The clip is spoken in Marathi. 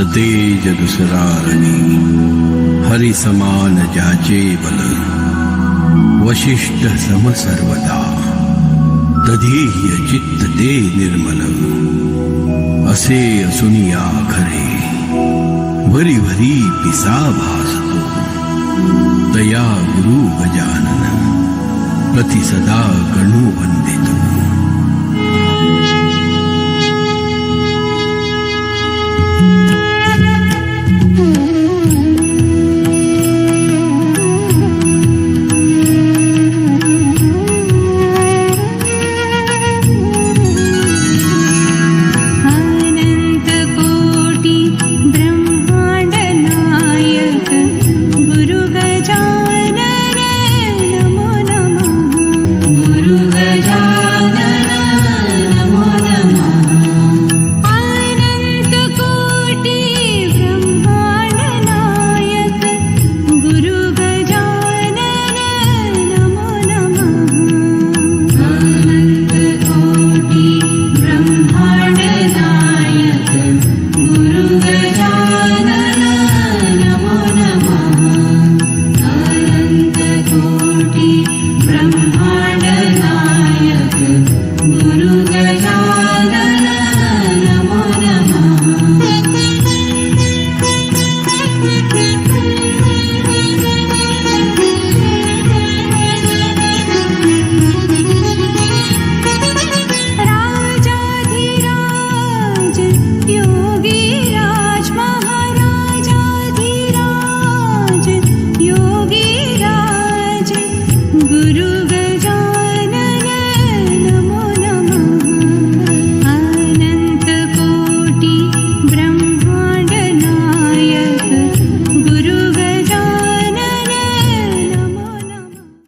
सतेज दुसरारणी रणी हरी समान बल। वशिष्ठ सम सर्वदा तधीह्य चित्त ते निर्मल। असे असुनिया खरे भरी भरी पिसा भासतो तया गुरु गजानन प्रतिसदा गणू वंदितो।